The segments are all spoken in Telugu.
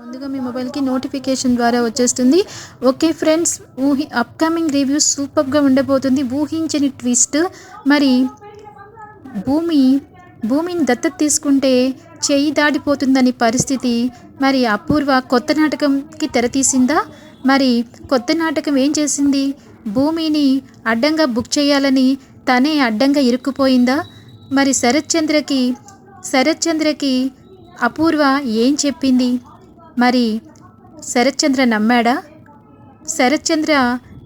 ముందుగా మీ మొబైల్కి నోటిఫికేషన్ ద్వారా వచ్చేస్తుంది. ఓకే ఫ్రెండ్స్ ఊహి అప్కమింగ్ రివ్యూస్ సూపర్గా ఉండబోతుంది. ఊహించని ట్విస్ట్. మరి భూమి భూమిని దత్తత తీసుకుంటే చేయి దాడిపోతుందని పరిస్థితి. మరి అపూర్వ కొత్త నాటకంకి తెరతీసిందా మరి కొత్త నాటకం ఏం చేసింది? భూమిని అడ్డంగా బుక్ చేయాలని తనే అడ్డంగా ఇరుక్కుపోయిందా? మరి శరత్చంద్రకి శరత్చంద్రకి శరత్ చంద్రకి అపూర్వ ఏం చెప్పింది? మరి శరత్చంద్ర నమ్మాడా? శరత్చంద్ర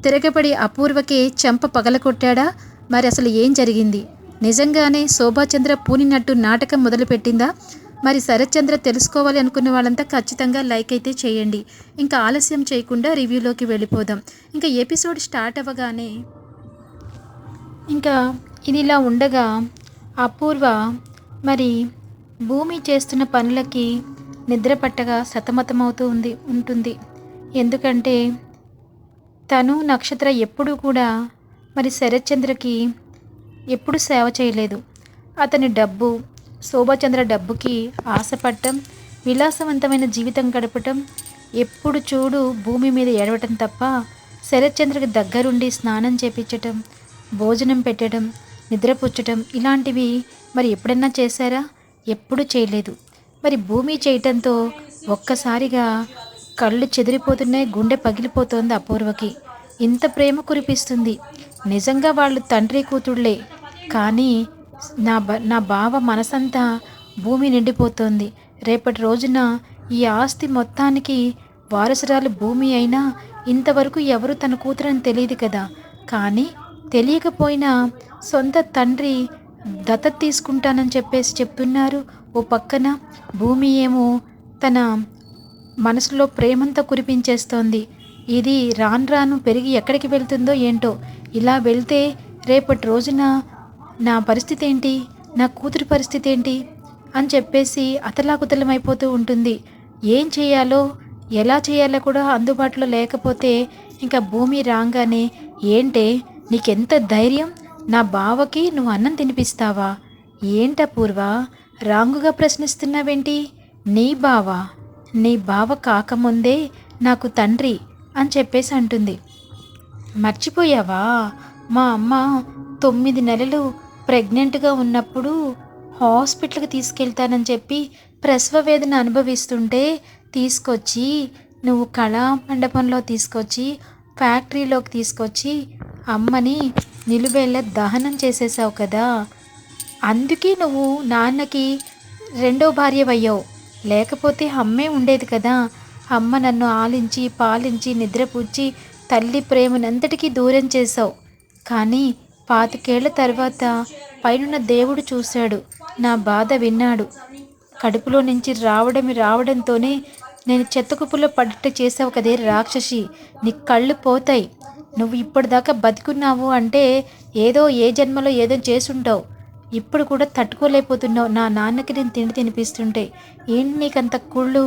తిరగబడి అపూర్వకే చెంప పగలకొట్టాడా మరి అసలు ఏం జరిగింది? నిజంగానే శోభాచంద్ర పూనినట్టు నాటకం మొదలుపెట్టిందా? మరి శరత్చంద్ర తెలుసుకోవాలి అనుకున్న వాళ్ళంతా ఖచ్చితంగా లైక్ అయితే చేయండి. ఇంకా ఆలస్యం చేయకుండా రివ్యూలోకి వెళ్ళిపోదాం. ఇంకా ఎపిసోడ్ స్టార్ట్ అవ్వగానే ఇంకా ఇది ఇలా ఉండగా అపూర్వ మరి భూమి చేస్తున్న పనులకి నిద్ర పట్టగా సతమతమవుతూ ఉంది ఉంటుంది. ఎందుకంటే తను నక్షత్ర ఎప్పుడూ కూడా మరి శరత్చంద్రకి ఎప్పుడు సేవ చేయలేదు. అతని డబ్బు శోభాచంద్ర డబ్బుకి ఆశపడటం విలాసవంతమైన జీవితం గడపటం ఎప్పుడు చూడు భూమి మీద ఏడవటం తప్ప శరత్చంద్రకి దగ్గరుండి స్నానం చేపించటం భోజనం పెట్టడం నిద్రపుచ్చటం ఇలాంటివి మరి ఎప్పుడన్నా చేశారా? ఎప్పుడు చేయలేదు. మరి భూమి చేయటంతో ఒక్కసారిగా కళ్ళు చెదిరిపోతున్నాయి గుండె పగిలిపోతోంది అపూర్వకి. ఇంత ప్రేమ కురిపిస్తుంది. నిజంగా వాళ్ళు తండ్రి కూతుళ్ళే. కానీ నా బ నా బావ మనసంతా భూమి నిండిపోతోంది. రేపటి రోజున ఈ ఆస్తి మొత్తానికి వారసురాలు భూమి అయినా ఇంతవరకు ఎవరు తన కూతురని తెలియదు కదా. కానీ తెలియకపోయినా సొంత తండ్రి దత్తత తీసుకుంటానని చెప్పేసి చెప్తున్నారు. ఓ పక్కన భూమి ఏమో తన మనసులో ప్రేమంతా కురిపించేస్తోంది. ఇది రాను రాను పెరిగి ఎక్కడికి వెళ్తుందో ఏంటో. ఇలా వెళ్తే రేపటి రోజున నా పరిస్థితి ఏంటి నా కూతురి పరిస్థితి ఏంటి అని చెప్పేసి అతలాకుతలమైపోతూ ఉంటుంది. ఏం చేయాలో ఎలా చేయాలో కూడా అందుబాటులో లేకపోతే ఇంకా భూమి రాగానే ఏంటే నీకెంత ధైర్యం? నా బావకి నువ్వు అన్నం తినిపిస్తావా? ఏంట పూర్వ? రాంగుగా ప్రశ్నిస్తున్నావేంటి? నీ బావ నీ బావ కాకముందే నాకు తండ్రి అని చెప్పేసి అంటుంది. మర్చిపోయావా? మా అమ్మ తొమ్మిది నెలలు ప్రెగ్నెంట్గా ఉన్నప్పుడు హాస్పిటల్కి తీసుకెళ్తానని చెప్పి ప్రసవ వేదన అనుభవిస్తుంటే తీసుకొచ్చి నువ్వు కళా మండపంలో తీసుకొచ్చి ఫ్యాక్టరీలోకి తీసుకొచ్చి అమ్మని నిలువెళ్ళ దహనం చేసేసావు కదా? అందుకే నువ్వు నాన్నకి రెండో భార్యవయ్యావు. లేకపోతే అమ్మే ఉండేది కదా. అమ్మ నన్ను ఆలించి పాలించి నిద్రపుచ్చి తల్లి ప్రేమనంతటికీ దూరం చేశావు. కానీ పాతికేళ్ళ తర్వాత పైనున్న దేవుడు చూశాడు. నా బాధ విన్నాడు. కడుపులో నుంచి రావడం రావడంతోనే నేను చెత్తకుప్పులో పడ్డట్టు చేసావు కదే రాక్షసి. నీ కళ్ళు పోతాయి. నువ్వు ఇప్పటిదాకా బతికున్నావు అంటే ఏదో ఏ జన్మలో ఏదో చేసుంటావు. ఇప్పుడు కూడా తట్టుకోలేకపోతున్నావు. నా నాన్నకి నేను తిండి తినిపిస్తుంటే ఏంటి నీకంత కుళ్ళు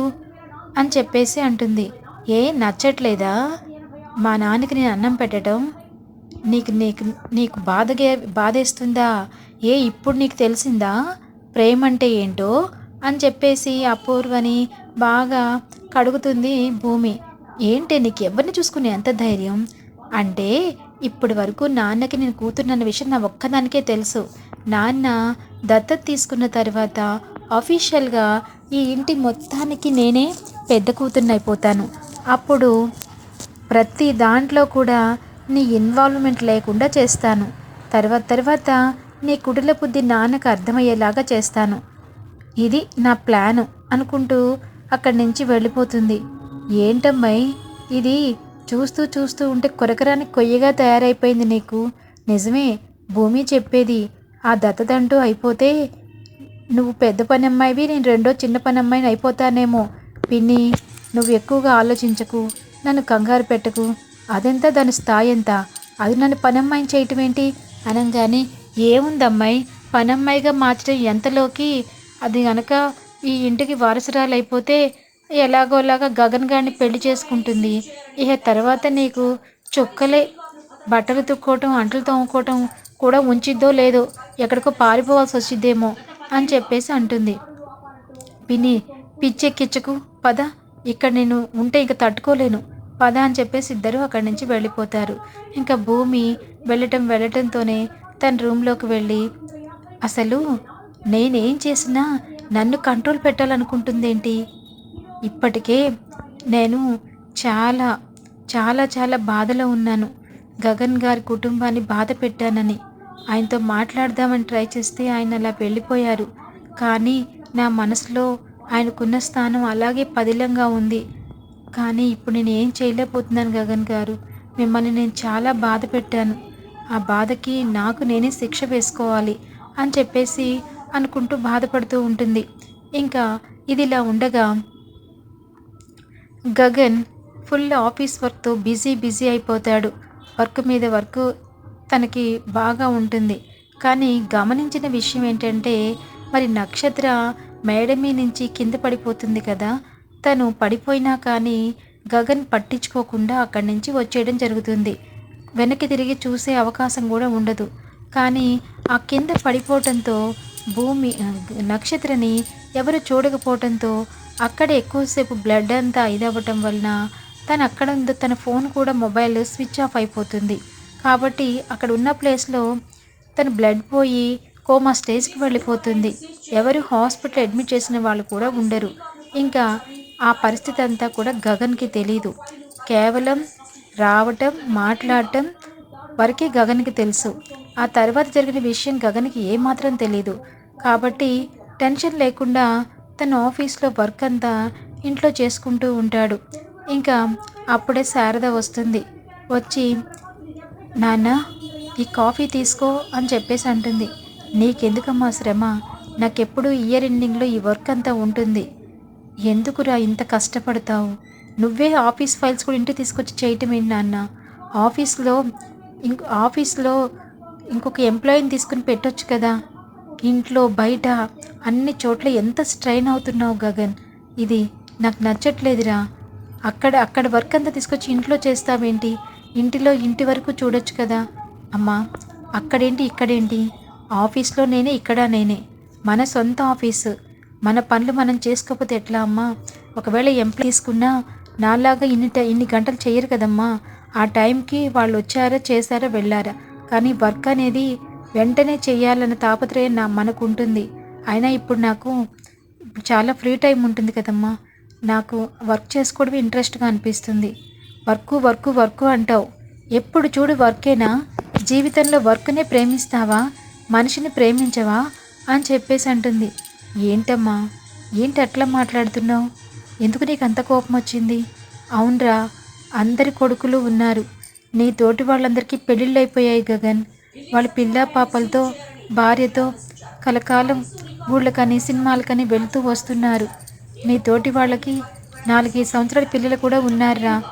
అని చెప్పేసి అంటుంది. ఏ నచ్చట్లేదా? మా నాన్నకి నేను అన్నం పెట్టడం నీకు నీకు నీకు బాధగే బాధేస్తుందా? ఏ ఇప్పుడు నీకు తెలిసిందా? ప్రేమ అంటే ఏంటో? అని చెప్పేసి అపూర్వని బాగా కడుగుతుంది భూమి. ఏంటి నీకు ఎవరిని చూసుకునే ఎంత ధైర్యం? అంటే ఇప్పటి వరకు నాన్నకి నేను కూతురున్న విషయం నా ఒక్కదానికే తెలుసు. నాన్న దత్తత తీసుకున్న తర్వాత అఫీషియల్గా ఈ ఇంటి మొత్తానికి నేనే పెద్ద కూతుర్ని అయిపోతాను అప్పుడు ప్రతి దాంట్లో కూడా నీ ఇన్వాల్వ్మెంట్ లేకుండా చేస్తాను. తర్వాత తర్వాత నీ కుటిల బుద్ధి నాన్నకు అర్థమయ్యేలాగా చేస్తాను. ఇది నా ప్లాను అనుకుంటూ అక్కడి నుంచి వెళ్ళిపోతుంది. ఏంటమ్మాయి? ఇది చూస్తూ చూస్తూ ఉంటే కొరకరాని కొయ్యగా తయారైపోయింది నీకు. నిజమే భూమి చెప్పేది. ఆ దత్తదంటూ అయిపోతే నువ్వు పెద్ద పని అమ్మాయివి నేను రెండో చిన్న పని అమ్మాయిని అయిపోతానేమో. పిన్ని నువ్వు ఎక్కువగా ఆలోచించకు నన్ను కంగారు పెట్టకు. అదెంత? దాని స్థాయి ఎంత? అది నన్ను పనమ్మాయిని చేయటం ఏంటి అనగానే ఏముందమ్మాయి? పనమ్మాయిగా మార్చడం ఎంతలోకి? అది గనక ఈ ఇంటికి వారసురాలు అయిపోతే ఎలాగోలాగా గగన్ గారిని పెళ్ళి చేసుకుంటుంది. ఇక తర్వాత నీకు చొక్కలే బట్టలు తుక్కోవటం అంటలు తోముకోవటం కూడా ఉంచిద్దో లేదో ఎక్కడికో పారిపోవాల్సి వచ్చిద్దేమో అని చెప్పేసి అంటుంది. పిన్ని పిచ్చెక్కించకు పద. ఇక్కడ నేను ఉంటే ఇంకా తట్టుకోలేను. పద అని చెప్పేసి ఇద్దరు అక్కడి నుంచి వెళ్ళిపోతారు. ఇంకా భూమి వెళ్ళటం వెళ్ళటంతోనే తన రూమ్లోకి వెళ్ళి అసలు నేనేం చేసినా నన్ను కంట్రోల్ పెట్టాలనుకుంటుందేంటి? ఇప్పటికే నేను చాలా చాలా చాలా బాధలో ఉన్నాను. గగన్ గారి కుటుంబాన్ని బాధ పెట్టానని. ఆయనతో మాట్లాడదామని ట్రై చేస్తే ఆయన అలా వెళ్ళిపోయారు. కానీ నా మనసులో ఆయనకున్న స్థానం అలాగే పదిలంగా ఉంది. కానీ ఇప్పుడు నేను ఏం చేయలేకపోతున్నాను గగన్ గారు. మిమ్మల్ని నేను చాలా బాధ పెట్టాను. ఆ బాధకి నాకు నేనే శిక్ష వేసుకోవాలి అని చెప్పేసి అనుకుంటూ బాధపడుతూ ఉంటుంది. ఇంకా ఇది ఇలా ఉండగా గగన్ ఫుల్ ఆఫీస్ వర్క్తో బిజీ బిజీ అయిపోతాడు. వర్క్ మీద వర్క్ తనకి బాగా ఉంటుంది. కానీ గమనించిన విషయం ఏంటంటే మరి నక్షత్ర మేడమీ నుంచి కింద పడిపోతుంది కదా. తను పడిపోయినా కానీ గగన్ పట్టించుకోకుండా అక్కడి నుంచి వచ్చేయడం జరుగుతుంది. వెనక్కి తిరిగి చూసే అవకాశం కూడా ఉండదు. కానీ ఆ కింద పడిపోవటంతో భూమి నక్షత్రని ఎవరు చూడకపోవటంతో అక్కడ ఎక్కువసేపు బ్లడ్ అంతా ఇదవ్వటం వలన తను అక్కడ ఉంది తన ఫోన్ కూడా మొబైల్ స్విచ్ ఆఫ్ అయిపోతుంది. కాబట్టి అక్కడ ఉన్న ప్లేస్లో తన బ్లడ్ పోయి కోమా స్టేజ్కి వెళ్ళిపోతుంది. ఎవరు హాస్పిటల్ అడ్మిట్ చేసిన వాళ్ళు కూడా ఉండరు. ఇంకా ఆ పరిస్థితి అంతా కూడా గగన్కి తెలీదు. కేవలం రావటం మాట్లాడటం వరకే గగన్కి తెలుసు. ఆ తర్వాత జరిగిన విషయం గగన్కి ఏమాత్రం తెలీదు. కాబట్టి టెన్షన్ లేకుండా తన ఆఫీస్లో వర్క్ అంతా ఇంట్లో చేసుకుంటూ ఉంటాడు. ఇంకా అప్పుడే శారద వస్తుంది. వచ్చి నాన్న ఈ కాఫీ తీసుకో అని చెప్పేసి అంటుంది. నీకెందుకమ్మా శ్రమ? నాకెప్పుడు ఇయర్ ఎండింగ్లో ఈ వర్క్ అంతా ఉంటుంది. ఎందుకురా ఇంత కష్టపడతావు? నువ్వే ఆఫీస్ ఫైల్స్ కూడా ఇంటికి తీసుకొచ్చి చేయటం ఏంటి నాన్న? ఆఫీస్లో ఇంక ఆఫీస్లో ఇంకొక ఎంప్లాయీని తీసుకుని పెట్టొచ్చు కదా? ఇంట్లో బయట అన్ని చోట్ల ఎంత స్ట్రైన్ అవుతున్నావు గగన్? ఇది నాకు నచ్చట్లేదురా. అక్కడ అక్కడ వర్క్ అంతా తీసుకొచ్చి ఇంట్లో చేస్తావేంటి? ఇంటిలో ఇంటి వరకు చూడొచ్చు కదా. అమ్మా అక్కడేంటి ఇక్కడేంటి? ఆఫీస్లో నేనే ఇక్కడ నేనే. మన సొంత ఆఫీసు. మన పనులు మనం చేసుకోకపోతే ఎట్లా అమ్మా? ఒకవేళ ఎంప్లాయ్ తీసుకున్నా నాలాగా ఇన్ని ఇన్ని గంటలు చేయరు కదమ్మా. ఆ టైంకి వాళ్ళు వచ్చారా చేశారా వెళ్ళారా? కానీ వర్క్ అనేది వెంటనే చేయాలన్న తాపత్రయం నా మనకు ఉంటుంది అయినా ఇప్పుడు నాకు చాలా ఫ్రీ టైం ఉంటుంది కదమ్మా. నాకు వర్క్ చేసుకోవడం ఇంట్రెస్ట్గా అనిపిస్తుంది. వర్క్ వర్క్ వర్క్ అంటావు. ఎప్పుడు చూడు వర్కేనా? జీవితంలో వర్క్నే ప్రేమిస్తావా? మనిషిని ప్రేమించవా? అని చెప్పేసి అంటుంది. ఏంటమ్మా? ఏంటి అట్లా మాట్లాడుతున్నావు? ఎందుకు నీకు అంత కోపం వచ్చింది? అవునరా అందరి కొడుకులు ఉన్నారు. నీ తోటి వాళ్ళందరికీ పెళ్ళిళ్ళు అయిపోయాయి గగన్. వాళ్ళ పిల్ల పాపలతో భార్యతో కలకాలం ఊళ్ళకని సినిమాలకని వెళుతూ వస్తున్నారు. నీ తోటి వాళ్ళకి నాలుగైదు సంవత్సరాల పిల్లలు కూడా ఉన్నారురా.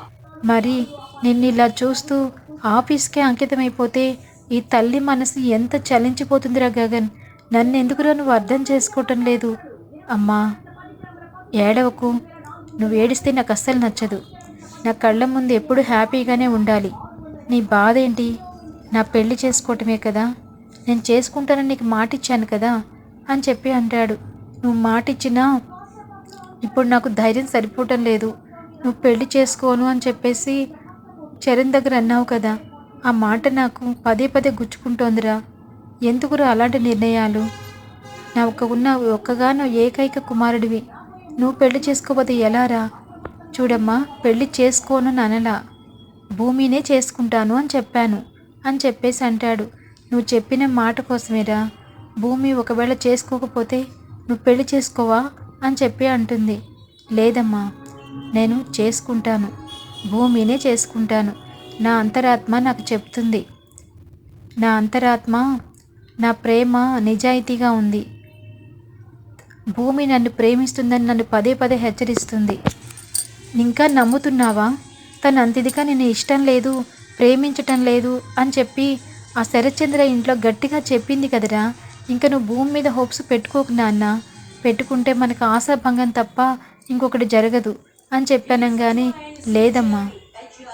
మరి నిన్ను ఇలా చూస్తూ ఆఫీస్కే అంకితమైపోతే ఈ తల్లి మనసు ఎంత చలించిపోతుందిరా గగన్? నన్ను ఎందుకురా నువ్వు అర్థం చేసుకోవటం లేదు? అమ్మా ఏడవకు. నువ్వు ఏడిస్తే నాకు అస్సలు నచ్చదు. నా కళ్ళ ముందు ఎప్పుడు హ్యాపీగానే ఉండాలి. నీ బాధ ఏంటి నా పెళ్ళి చేసుకోవటమే కదా. నేను చేసుకుంటానని నీకు మాట ఇచ్చాను కదా అని చెప్పి అంటాడు. నువ్వు మాట ఇచ్చినా ఇప్పుడు నాకు ధైర్యం సరిపోవటం లేదు. నువ్వు పెళ్ళి చేసుకోను అని చెప్పేసి చరణ్ దగ్గర అన్నావు కదా. ఆ మాట నాకు పదే పదే గుచ్చుకుంటోందిరా. ఎందుకురా అలాంటి నిర్ణయాలు? నా ఒక ఉన్న ఒక్కగానో ఏకైక కుమారుడివి. నువ్వు పెళ్ళి చేసుకోకపోతే ఎలారా? చూడమ్మా పెళ్ళి చేసుకోను అనలా. భూమినే చేసుకుంటాను అని చెప్పాను. అని చెప్పేసి అంటాడు. నువ్వు చెప్పిన మాట కోసమేరా? భూమి ఒకవేళ చేసుకోకపోతే నువ్వు పెళ్ళి చేసుకోవా? అని చెప్పి అంటుంది. లేదమ్మా నేను చేసుకుంటాను. భూమినే చేసుకుంటాను. నా అంతరాత్మ నాకు చెప్తుంది. నా అంతరాత్మ నా ప్రేమ నిజాయితీగా ఉంది. భూమి నన్ను ప్రేమిస్తుందని నన్ను పదే పదే హెచ్చరిస్తుంది. ఇంకా నమ్ముతున్నావా? తను అంతిదిగా నేను ఇష్టం లేదు. ప్రేమించటం లేదు అని చెప్పి ఆ శరత్చంద్ర ఇంట్లో గట్టిగా చెప్పింది కదరా. ఇంకా నువ్వు భూమి మీద హోప్స్ పెట్టుకోకు నాన్న. పెట్టుకుంటే మనకు ఆశాభంగం తప్ప ఇంకొకటి జరగదు అని చెప్పాను కానీ లేదమ్మా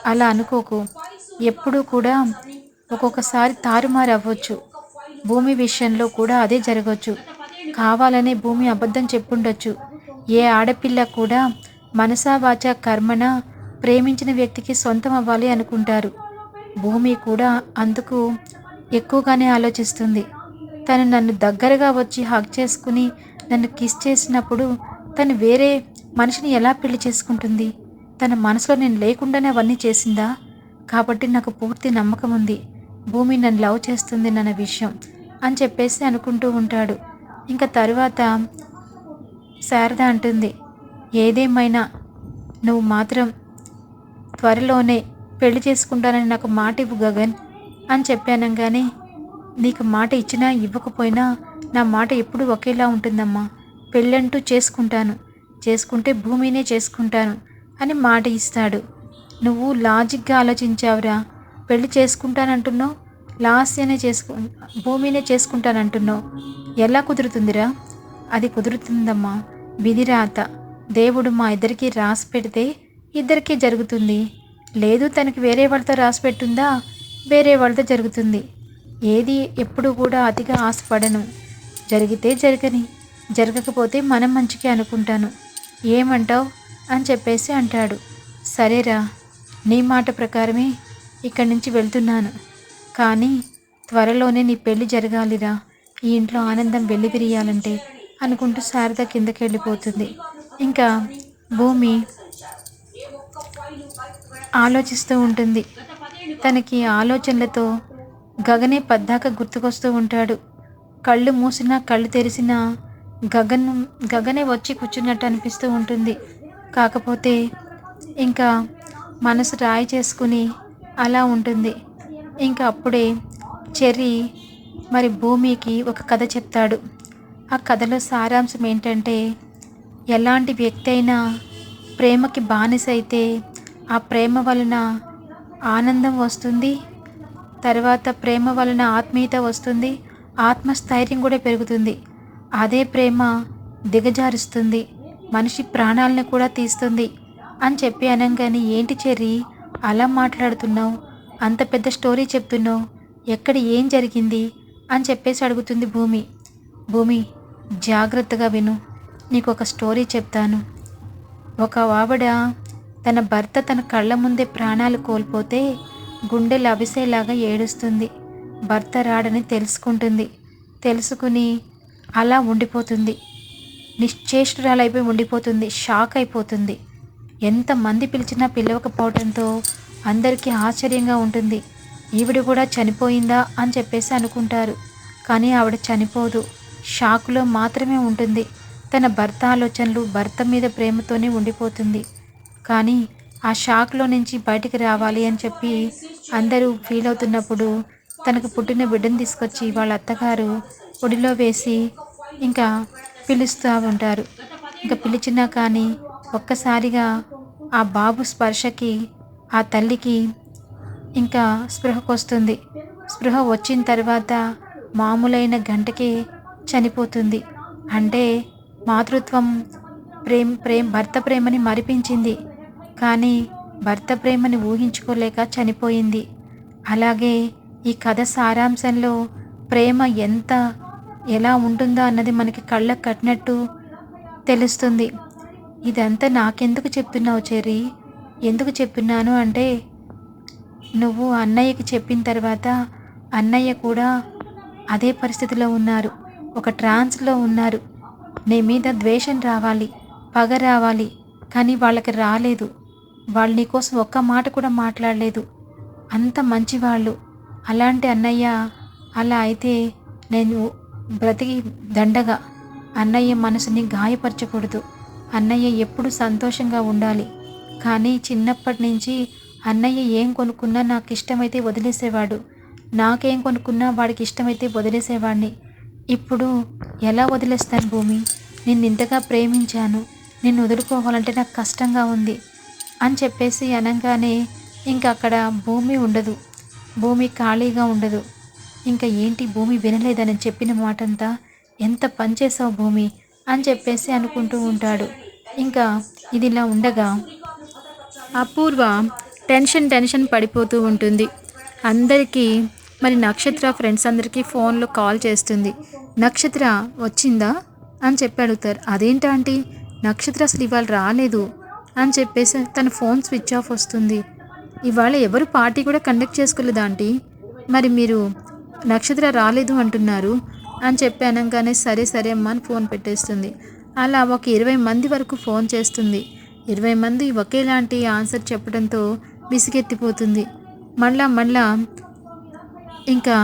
అలా అనుకోకు. ఎప్పుడూ కూడా ఒక్కొక్కసారి తారుమారు అవ్వచ్చు భూమి విషయంలో కూడా అదే జరగవచ్చు కావాలనే భూమి అబద్ధం చెప్పుండొచ్చు. ఏ ఆడపిల్ల కూడా మనసా వాచ కర్మన ప్రేమించిన వ్యక్తికి సొంతం అవ్వాలి అనుకుంటారు. భూమి కూడా అందుకు ఎక్కువగానే ఆలోచిస్తుంది. తను నన్ను దగ్గరగా వచ్చి హక్ చేసుకుని నన్ను కిస్ చేసినప్పుడు తను వేరే మనిషిని ఎలా పెళ్ళి చేసుకుంటుంది? తన మనసులో నేను లేకుండానే అవన్నీ చేసిందా? కాబట్టి నాకు పూర్తి నమ్మకం ఉంది. భూమి నన్ను లవ్ చేస్తుంది నన్న విషయం అని చెప్పేసి అనుకుంటూ ఉంటాడు. ఇంకా తరువాత శారద అంటుంది ఏదేమైనా నువ్వు మాత్రం త్వరలోనే పెళ్ళి చేసుకుంటానని నాకు మాట ఇవ్వు గగన్ అని చెప్పాను కానీ నీకు మాట ఇచ్చినా ఇవ్వకపోయినా నా మాట ఎప్పుడు ఒకేలా ఉంటుందమ్మా. పెళ్ళంటూ చేసుకుంటాను. చేసుకుంటే భూమినే చేసుకుంటాను అని మాట ఇస్తాడు. నువ్వు లాజిక్గా ఆలోచించావురా. పెళ్ళి చేసుకుంటానంటున్నావు లాస్యనే చేసుకు భూమినే చేసుకుంటానంటున్నావు. ఎలా కుదురుతుందిరా? అది కుదురుతుందమ్మా. విధిరాత. దేవుడు మా ఇద్దరికీ రాసి పెడితే ఇద్దరికీ జరుగుతుంది. లేదు తనకి వేరే వాళ్ళతో రాసి పెట్టుందా? వేరే వాళ్ళతో జరుగుతుంది. ఏది ఎప్పుడు కూడా అతిగా ఆశపడను. జరిగితే జరగని జరగకపోతే మనం మంచికి అనుకుంటాను. ఏమంటావు? అని చెప్పేసి అంటాడు. సరేరా నీ మాట ప్రకారమే ఇక్కడి నుంచి వెళ్తున్నాను. కానీ త్వరలోనే నీ పెళ్ళి జరగాలిరా. ఈ ఇంట్లో ఆనందం వెల్లివిరియాలంటే అనుకుంటూ శారద కిందకి వెళ్ళిపోతుంది ఇంకా భూమి ఆలోచిస్తూ ఉంటుంది. తనకి ఆలోచనలతో గగనే పద్దాక గుర్తుకొస్తూ ఉంటాడు. కళ్ళు మూసినా కళ్ళు తెరిసినా గగన్ గగనే వచ్చి కూర్చున్నట్టు అనిపిస్తూ ఉంటుంది. కాకపోతే ఇంకా మనసు రాయి చేసుకుని అలా ఉంటుంది. ఇంకా అప్పుడే చెర్రీ మరి భూమికి ఒక కథ చెప్తాడు. ఆ కథలో సారాంశం ఏంటంటే ఎలాంటి వ్యక్తి అయినా ప్రేమకి బానిస అయితే ఆ ప్రేమ వలన ఆనందం వస్తుంది తర్వాత ప్రేమ వలన ఆత్మీయత వస్తుంది ఆత్మస్థైర్యం కూడా పెరుగుతుంది. అదే ప్రేమ దిగజారుస్తుంది మనిషి ప్రాణాలను కూడా తీస్తుంది అని చెప్పి అనగానే ఏంటి చెర్రి అలా మాట్లాడుతున్నావు? అంత పెద్ద స్టోరీ చెప్తున్నావు ఎక్కడ ఏం జరిగింది? అని చెప్పేసి అడుగుతుంది భూమి. భూమి జాగ్రత్తగా విను నీకు ఒక స్టోరీ చెప్తాను. ఒక ఆవిడ తన భర్త తన కళ్ళ ముందే ప్రాణాలు కోల్పోతే గుండెలు అవిసేలాగా ఏడుస్తుంది. భర్త రాడని తెలుసుకుంటుంది. తెలుసుకుని అలా ఉండిపోతుంది. నిశ్చేష్టురాలైపోయి ఉండిపోతుంది. షాక్ అయిపోతుంది. ఎంతమంది పిలిచినా పిలవకపోవడంతో అందరికీ ఆశ్చర్యంగా ఉంటుంది. ఈవిడ కూడా చనిపోయిందా అని చెప్పేసి అనుకుంటారు. కానీ ఆవిడ చనిపోదు. షాకులో మాత్రమే ఉంటుంది. తన భర్త ఆలోచనలు భర్త మీద ప్రేమతోనే ఉండిపోతుంది. కానీ ఆ షాక్లో నుంచి బయటికి రావాలి అని చెప్పి అందరూ ఫీల్ అవుతున్నప్పుడు తనకు పుట్టిన బిడ్డను తీసుకొచ్చి వాళ్ళ అత్తగారు ఒడిలో వేసి ఇంకా పిలుస్తూ ఉంటారు. ఇంకా పిలిచినా కానీ ఒక్కసారిగా ఆ బాబు స్పర్శకి ఆ తల్లికి ఇంకా స్పృహకొస్తుంది స్పృహ వచ్చిన తర్వాత మామూలైన గంటకి చనిపోతుంది. అంటే మాతృత్వం ప్రేమ ప్రేమ భర్త ప్రేమని మరిపించింది. కానీ భర్త ప్రేమని ఊహించుకోలేక చనిపోయింది. అలాగే ఈ కథ సారాంశంలో ప్రేమ ఎంత ఎలా ఉంటుందో అన్నది మనకి కళ్ళకు కట్టినట్టు తెలుస్తుంది. ఇదంతా నాకెందుకు చెప్తున్నావు చెర్రీ? ఎందుకు చెప్తున్నాను అంటే నువ్వు అన్నయ్యకి చెప్పిన తర్వాత అన్నయ్య కూడా అదే పరిస్థితిలో ఉన్నారు. ఒక ట్రాన్స్లో ఉన్నారు. నీ మీద ద్వేషం రావాలి పగ రావాలి కానీ వాళ్ళకి రాలేదు. వాళ్ళు నీకోసం ఒక్క మాట కూడా మాట్లాడలేదు. అంత మంచివాళ్ళు. అలాంటి అన్నయ్య అలా అయితే నేను బ్రతికి దండగా. అన్నయ్య మనసుని గాయపరచకూడదు. అన్నయ్య ఎప్పుడు సంతోషంగా ఉండాలి. కానీ చిన్నప్పటి నుంచి అన్నయ్య ఏం కొనుక్కున్నా నాకు ఇష్టమైతే వదిలేసేవాడు. నాకేం కొనుక్కున్నా వాడికి ఇష్టమైతే వదిలేసేవాడిని. ఇప్పుడు ఎలా వదిలేస్తాను భూమి? నిన్ను ఇంతగా ప్రేమించాను. నిన్ను వదులుకోవాలంటే నాకు కష్టంగా ఉంది. అని చెప్పేసి అనగానే ఇంక అక్కడ భూమి ఉండదు. భూమి ఖాళీగా ఉండదు. ఇంకా ఏంటి భూమి వినలేదని చెప్పిన మాటంతా ఎంత పనిచేసావు భూమి? అని చెప్పేసి అనుకుంటూ ఉంటాడు. ఇంకా ఇది ఇలా ఉండగా అపూర్వ టెన్షన్ టెన్షన్ పడిపోతూ ఉంటుంది. అందరికీ మరి నక్షత్ర ఫ్రెండ్స్ అందరికీ ఫోన్లో కాల్ చేస్తుంది. నక్షత్ర వచ్చిందా? అని చెప్పి అడుగుతారు. అదేంటా ఆంటీ? నక్షత్ర అసలు ఇవాళ రాలేదు. అని చెప్పేసి తన ఫోన్ స్విచ్ ఆఫ్ వస్తుంది. ఇవాళ ఎవరు పార్టీ కూడా కండక్ట్ చేసుకోలేదు ఆంటీ. మరి మీరు నక్షత్ర రాలేదు అంటున్నారు అని చెప్పి అనగానే సరే సరే అమ్మ అని ఫోన్ పెట్టేస్తుంది. అలా ఒక ఇరవై మంది వరకు ఫోన్ చేస్తుంది. ఇరవై మంది ఒకేలాంటి ఆన్సర్ చెప్పడంతో విసిగెత్తిపోతుంది. మళ్ళా మళ్ళా ఇంకా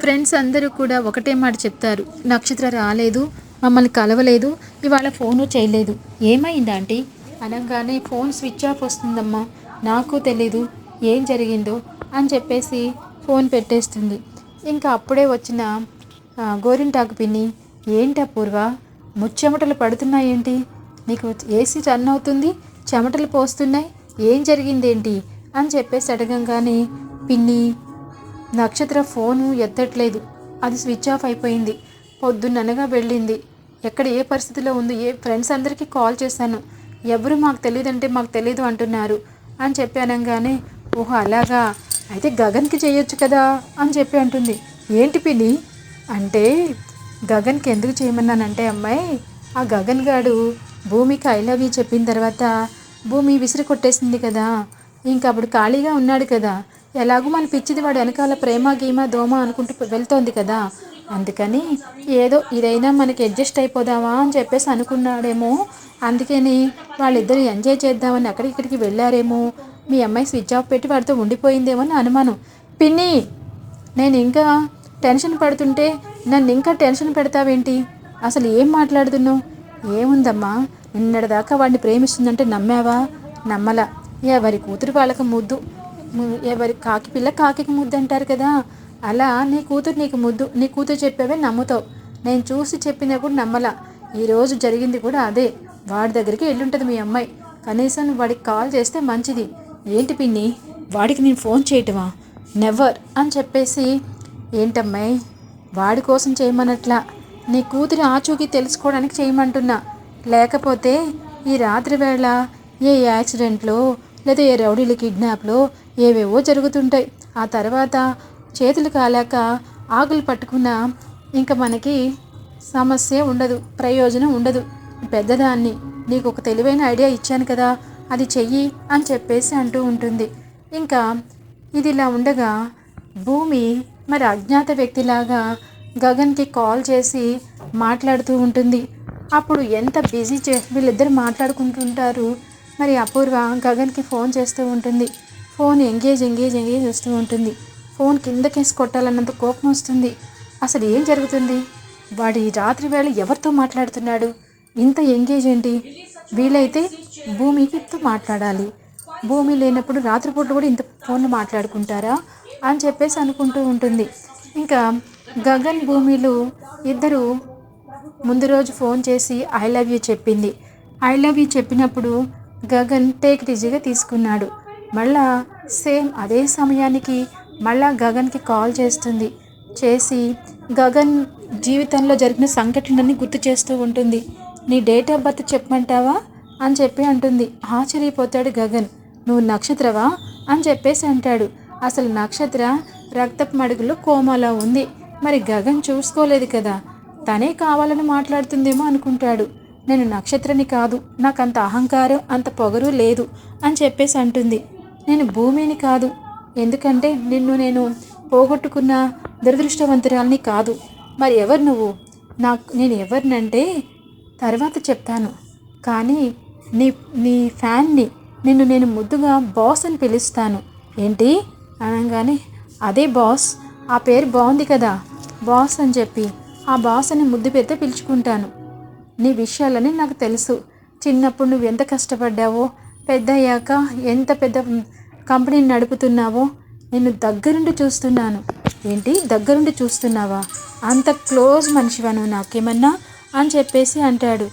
ఫ్రెండ్స్ అందరూ కూడా ఒకటే మాట చెప్తారు. నక్షత్ర రాలేదు మమ్మల్ని కలవలేదు ఇవాళ ఫోను చేయలేదు. ఏమైంది ఆంటీ? అనగానే ఫోన్ స్విచ్ ఆఫ్ వస్తుందమ్మా. నాకు తెలీదు ఏం జరిగిందో అని చెప్పేసి ఫోన్ పెట్టేస్తుంది. ఇంకా అప్పుడే వచ్చిన గోరింటాకు పిన్ని ఏంటి అపూర్వ ముచ్చెమటలు పడుతున్నాయేంటి నీకు ఏసీ రన్ అవుతుంది చెమటలు పోస్తున్నాయి ఏం జరిగిందేంటి అని చెప్పేసి అడగంగానే పిన్ని నక్షత్ర ఫోను ఎత్తట్లేదు. అది స్విచ్ ఆఫ్ అయిపోయింది. పొద్దున్ననగా వెళ్ళింది. ఎక్కడ ఏ పరిస్థితిలో ఉందో ఏ ఫ్రెండ్స్ అందరికీ కాల్ చేశాను. ఎవరు మాకు తెలియదంటే మాకు తెలియదు అంటున్నారు. అని చెప్పి అనగానే ఓహో అలాగా? అయితే గగన్కి చేయొచ్చు కదా? అని చెప్పి అంటుంది. ఏంటి పిన్ని? అంటే గగన్కి ఎందుకు చేయమన్నానంటే అమ్మాయి ఆ గగన్ గాడు భూమికి ఐ లవ్ యూ చెప్పిన తర్వాత భూమి విసిరి కొట్టేసింది కదా. ఇంకా అప్పుడు ఖాళీగా ఉన్నాడు కదా. ఎలాగో మన పిచ్చిది వాడు వెనకాల ప్రేమ గీమ దోమ అనుకుంటూ వెళ్తోంది కదా. అందుకని ఏదో ఇదైనా మనకి అడ్జస్ట్ అయిపోదామా అని చెప్పేసి అనుకున్నాడేమో. అందుకని వాళ్ళిద్దరూ ఎంజాయ్ చేద్దామని అక్కడిక్కడికి వెళ్ళారేమో. మీ అమ్మాయి స్విచ్ ఆఫ్ పెట్టి వాడితో ఉండిపోయిందేమో అని అనుమానం. పిన్ని నేను ఇంకా టెన్షన్ పడుతుంటే నన్ను ఇంకా టెన్షన్ పెడతావేంటి? అసలు ఏం మాట్లాడుతున్నావు? ఏముందమ్మా? నిన్నటిదాకా వాడిని ప్రేమిస్తుందంటే నమ్మావా? నమ్మలా. ఎవరి కూతురు వాళ్ళకి ముద్దు. ఎవరి కాకి పిల్ల కాకి ముద్దు అంటారు కదా. అలా నీ కూతురు నీకు ముద్దు నీ కూతురు చెప్పేవే నమ్ముతావు. నేను చూసి చెప్పినప్పుడు నమ్మలా. ఈరోజు జరిగింది కూడా అదే. వాడి దగ్గరికి వెళ్ళుంటుంది మీ అమ్మాయి. కనీసం వాడికి కాల్ చేస్తే మంచిది. ఏంటి పిన్ని? వాడికి నేను ఫోన్ చేయటమా? నెవర్ అని చెప్పేసి ఏంటమ్మాయి వాడి కోసం చేయమన్నట్లా నీ కూతురి ఆచూకీ తెలుసుకోవడానికి చేయమంటున్నా. లేకపోతే ఈ రాత్రి వేళ ఏ యాక్సిడెంట్లో లేదా ఏ రౌడీల కిడ్నాప్లో ఏవేవో జరుగుతుంటాయి. ఆ తర్వాత చేతులు కాలాక ఆకులు పట్టుకున్న ఇంకా మనకి సమస్య ఉండదు ప్రయోజనం ఉండదు. పెద్దదాన్ని నీకు ఒక తెలివైన ఐడియా ఇచ్చాను కదా అది చెయ్యి అని చెప్పేసి అంటూ ఉంటుంది. ఇంకా ఇది ఇలా ఉండగా భూమి మరి అజ్ఞాత వ్యక్తిలాగా గగన్కి కాల్ చేసి మాట్లాడుతూ ఉంటుంది. అప్పుడు ఎంత బిజీ చే వీళ్ళిద్దరు మాట్లాడుకుంటుంటారు. మరి అపూర్వ గగన్కి ఫోన్ చేస్తూ ఉంటుంది. ఫోన్ ఎంగేజ్ ఎంగేజ్ ఎంగేజ్ వస్తూ ఉంటుంది. ఫోన్ కిందకేసి కొట్టాలన్నంత కోపం వస్తుంది. అసలు ఏం జరుగుతుంది? వాడు ఈ రాత్రి వేళ ఎవరితో మాట్లాడుతున్నాడు? ఇంత ఎంగేజ్ ఏంటి? వీలైతే భూమికితో మాట్లాడాలి. భూమి లేనప్పుడు రాత్రిపూట కూడా ఇంత ఫోన్లో మాట్లాడుకుంటారా? అని చెప్పేసి అనుకుంటూ ఉంటుంది. ఇంకా గగన్ భూమిలు ఇద్దరు ముందు రోజు ఫోన్ చేసి ఐ లవ్ యూ చెప్పింది. ఐ లవ్ యూ చెప్పినప్పుడు గగన్ టేక్ ఈజీగా తీసుకున్నాడు. మళ్ళా సేమ్ అదే సమయానికి మళ్ళా గగన్కి కాల్ చేస్తుంది. చేసి గగన్ జీవితంలో జరిగిన సంఘటనని గుర్తు చేస్తూ ఉంటుంది. నీ డేట్ ఆఫ్ బర్త్ చెప్పమంటావా? అని చెప్పి అంటుంది. ఆశ్చర్యపోతాడు గగన్. నువ్వు నక్షత్రవా? అని చెప్పేసి అంటాడు. అసలు నక్షత్ర రక్తపు మడుగులో కోమాలో ఉంది. మరి గగన్ చూసుకోలేదు కదా. తనే కావాలని మాట్లాడుతుందేమో అనుకుంటాడు. నేను నక్షత్రని కాదు. నాకు అంత అహంకారం అంత పొగరు లేదు అని చెప్పేసి అంటుంది. నేను భూమిని కాదు. ఎందుకంటే నిన్ను నేను పోగొట్టుకున్న దురదృష్టవంతురాల్ని కాదు. మరి ఎవరు నువ్వు? నాకు నేను ఎవరినంటే తర్వాత చెప్తాను. కానీ నీ నీ ఫ్యాన్ని నిన్ను నేను ముద్దుగా బాస్ అని పిలుస్తాను. ఏంటి? అనగానే అదే బాస్ ఆ పేరు బాగుంది కదా బాస్ అని చెప్పి ఆ బాస్ అని ముద్దు పెడితే పిలుచుకుంటాను. నీ విషయాలని నాకు తెలుసు. చిన్నప్పుడు నువ్వు ఎంత కష్టపడ్డావో పెద్ద అయ్యాక ఎంత పెద్ద కంపెనీని నడుపుతున్నావో? నేను దగ్గరుండి చూస్తున్నాను. ఏంటి? దగ్గరుండి చూస్తున్నావా? అంత క్లోజ్ మనిషివను నాకేమన్నా? అని చెప్పేసి అంటాడు.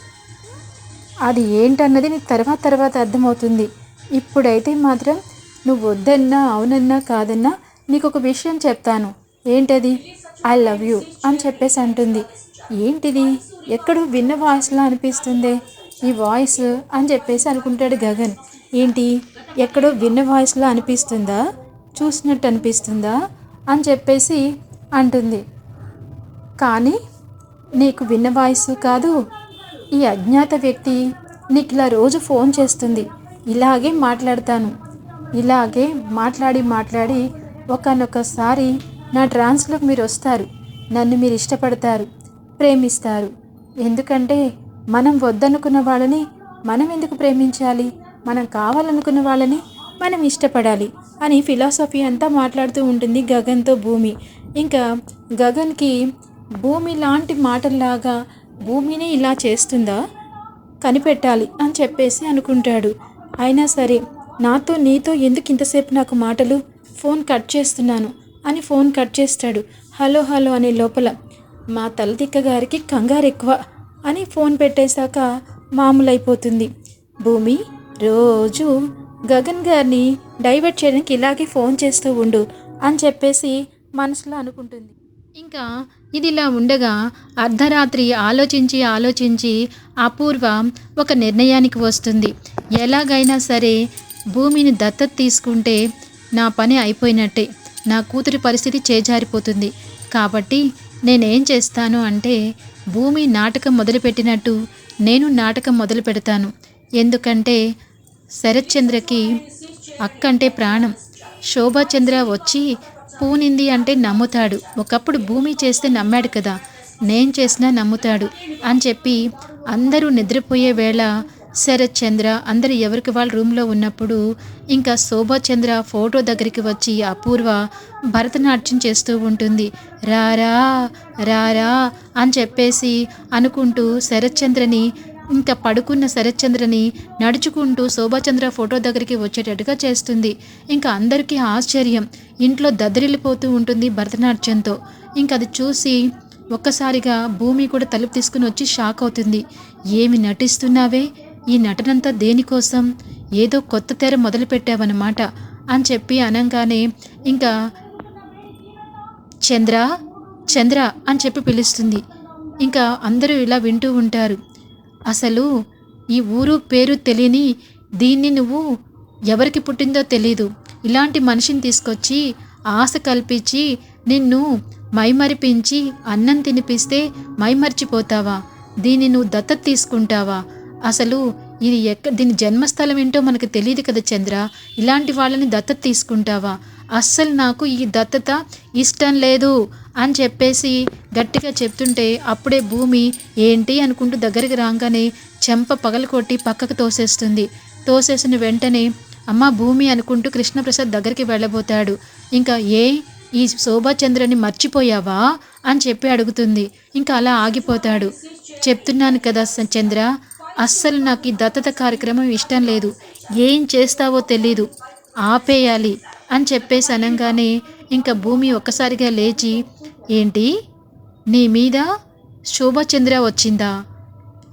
అది ఏంటన్నది నీకు తర్వాత తర్వాత అర్థమవుతుంది. ఇప్పుడైతే మాత్రం నువ్వు వద్దన్నా అవునన్నా కాదన్నా నీకు ఒక విషయం చెప్తాను. ఏంటది? ఐ లవ్ యూ అని చెప్పేసి అంటుంది. ఏంటిది? ఎక్కడో విన్న వాయిస్లా అనిపిస్తుంది. ఈ వాయిస్ అని చెప్పేసి అనుకుంటాడు గగన్. ఏంటి? ఎక్కడో విన్న వాయిస్లో అనిపిస్తుందా? చూసినట్టు అనిపిస్తుందా? అని చెప్పేసి అంటుంది. కానీ నీకు విన్న వాయిస్ కాదు. ఈ అజ్ఞాత వ్యక్తి నీకు ఇలా రోజు ఫోన్ చేస్తుంది. ఇలాగే మాట్లాడతాను. ఇలాగే మాట్లాడి మాట్లాడి ఒకనొకసారి నా ట్రాన్స్లో మీరు వస్తారు నన్ను మీరు ఇష్టపడతారు ప్రేమిస్తారు. ఎందుకంటే మనం వద్దనుకున్న వాళ్ళని మనం ఎందుకు ప్రేమించాలి? మనం కావాలనుకున్న వాళ్ళని మనం ఇష్టపడాలి అని ఫిలాసఫీ అంతా మాట్లాడుతూ ఉంటుంది గగన్తో భూమి. ఇంకా గగన్కి భూమి లాంటి మాటల్లాగా భూమిని ఇలా చేస్తుందా? కనిపెట్టాలి అని చెప్పేసి అనుకుంటాడు. అయినా సరే నాతో నీతో ఎందుకు ఇంతసేపు నాకు మాటలు? ఫోన్ కట్ చేస్తున్నాను అని ఫోన్ కట్ చేస్తాడు. హలో హలో అనే లోపల మా తలదిక్క గారికి కంగారు ఎక్కువ అని ఫోన్ పెట్టేశాక మామూలైపోతుంది. భూమి రోజు గగన్ గారిని డైవర్ట్ చేయడానికి ఇలాగే ఫోన్ చేస్తూ ఉండు అని చెప్పేసి మనసులో అనుకుంటుంది. ఇంకా ఇదిలా ఉండగా అర్ధరాత్రి ఆలోచించి ఆలోచించి అపూర్వ ఒక నిర్ణయానికి వస్తుంది. ఎలాగైనా సరే భూమిని దత్తత తీసుకుంటే నా పని అయిపోయినట్టే. నా కూతురి పరిస్థితి చేజారిపోతుంది. కాబట్టి నేనేం చేస్తాను అంటే భూమి నాటకం మొదలుపెట్టినట్టు నేను నాటకం మొదలు పెడతాను ఎందుకంటే శరత్చంద్రకి అక్క అంటే ప్రాణం. శోభాచంద్ర వచ్చి పూనింది అంటే నమ్ముతాడు. ఒకప్పుడు భూమి చేస్తే నమ్మాడు కదా. నేను చేసినా నమ్ముతాడు అని చెప్పి అందరూ నిద్రపోయే వేళ శరత్చంద్ర అందరు ఎవరికి వాళ్ళ రూమ్లో ఉన్నప్పుడు ఇంకా శోభాచంద్ర ఫోటో దగ్గరికి వచ్చి అపూర్వ భరతనాట్యం చేస్తూ ఉంటుంది. రారా రారా అని చెప్పేసి అనుకుంటూ శరత్చంద్రని ఇంకా పడుకున్న శరత్చంద్రని నడుచుకుంటూ శోభాచంద్ర ఫోటో దగ్గరికి వచ్చేటట్టుగా చేస్తుంది. ఇంకా అందరికీ ఆశ్చర్యం. ఇంట్లో దద్దరిల్లిపోతూ ఉంటుంది భరతనాట్యంతో. ఇంకా అది చూసి ఒక్కసారిగా భూమి కూడా తలుపు తీసుకుని వచ్చి షాక్ అవుతుంది. ఏమి నటిస్తున్నావే? ఈ నటనంతా దేనికోసం? ఏదో కొత్త తెర మొదలుపెట్టావన్నమాట అని చెప్పి అనగానే ఇంకా చంద్ర చంద్ర అని చెప్పి పిలుస్తుంది. ఇంకా అందరూ ఇలా వింటూ ఉంటారు. అసలు ఈ ఊరు పేరు తెలియని దీన్ని నువ్వు ఎవరికి పుట్టిందో తెలీదు. ఇలాంటి మనిషిని తీసుకొచ్చి ఆశ కల్పించి నిన్ను మైమరిపించి అన్నం తినిపిస్తే మైమర్చిపోతావా? దీన్ని నువ్వు దత్తత తీసుకుంటావా? అసలు ఇది ఎక్క దీని జన్మస్థలం ఏంటో మనకు తెలియదు కదా చంద్ర. ఇలాంటి వాళ్ళని దత్తత తీసుకుంటావా? అస్సలు నాకు ఈ దత్తత ఇష్టం లేదు. అని చెప్పేసి గట్టిగా చెప్తుంటే అప్పుడే భూమి ఏంటి అనుకుంటూ దగ్గరికి రాగానే చెంప పగలకొట్టి పక్కకు తోసేస్తుంది. తోసేసిన వెంటనే అమ్మ భూమి అనుకుంటూ కృష్ణప్రసాద్ దగ్గరికి వెళ్ళబోతాడు. ఇంకా ఏ ఈ శోభాచంద్రని మర్చిపోయావా అని చెప్పి అడుగుతుంది. ఇంకా అలా ఆగిపోతాడు. చెప్తున్నాను కదా చంద్ర అస్సలు నాకు ఈ దత్తత కార్యక్రమం ఇష్టం లేదు. ఏం చేస్తావో తెలీదు. ఆపేయాలి అని చెప్పేసి అనగానే ఇంకా భూమి ఒక్కసారిగా లేచి ఏంటి? నీ మీద శోభాచంద్ర వచ్చిందా?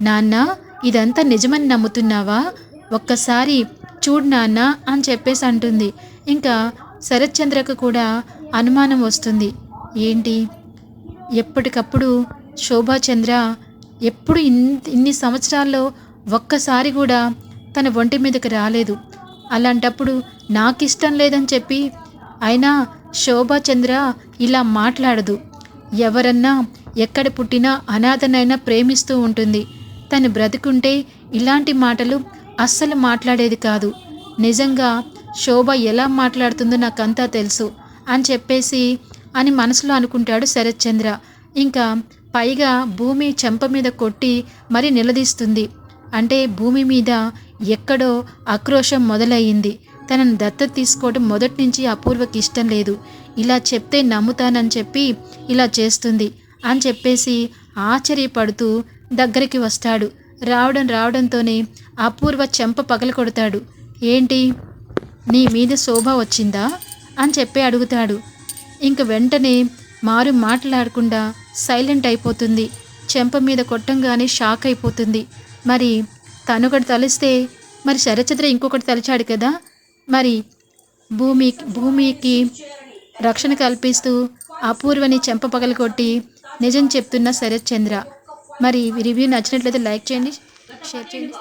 నాన్న ఇదంతా నిజమని నమ్ముతున్నావా? ఒక్కసారి చూడు నాన్న అని చెప్పేసి అంటుంది. ఇంకా శరత్చంద్రకు కూడా అనుమానం వస్తుంది. ఏంటి? ఎప్పటికప్పుడు శోభాచంద్ర ఎప్పుడు ఇన్ ఇన్ని సంవత్సరాల్లో ఒక్కసారి కూడా తన ఒంటి మీదకి రాలేదు. అలాంటప్పుడు నాకు ఇష్టం లేదని చెప్పి అయినా శోభాచంద్ర ఇలా మాట్లాడదు. ఎవరన్నా ఎక్కడ పుట్టినా అనాథనైనా ప్రేమిస్తూ ఉంటుంది. తను బ్రతుకుంటే ఇలాంటి మాటలు అస్సలు మాట్లాడేది కాదు. నిజంగా శోభ ఎలా మాట్లాడుతుందో నాకంతా తెలుసు అని చెప్పేసి అని మనసులో అనుకుంటాడు శరత్చంద్ర ఇంకా పైగా భూమి చెంప మీద కొట్టి మరి నిలదీస్తుంది. అంటే భూమి మీద ఎక్కడో ఆక్రోశం మొదలయ్యింది. తనను దత్తత తీసుకోవడం మొదటి నుంచి అపూర్వకి ఇష్టం లేదు. ఇలా చెప్తే నమ్ముతానని చెప్పి ఇలా చేస్తుంది అని చెప్పేసి ఆశ్చర్యపడుతూ దగ్గరికి వస్తాడు. రావడం రావడంతోనే అపూర్వ చెంప పగల కొడతాడు. ఏంటి? నీ మీద శోభ వచ్చిందా? అని చెప్పి అడుగుతాడు. ఇంక వెంటనే మారు మాట్లాడకుండా సైలెంట్ అయిపోతుంది. చెంప మీద కొట్టంగానే షాక్ అయిపోతుంది. మరి తను ఒకటి తలిస్తే మరి శరచంద్ర ఇంకొకటి తలిచాడు కదా? మరి భూమి భూమికి రక్షణ కల్పిస్తూ అపూర్వని చెంప పగలగొట్టి నిజం చెప్తున్న శరత్ చంద్ర మరి రివ్యూ నచ్చినట్లయితే లైక్ చేయండి షేర్ చేయండి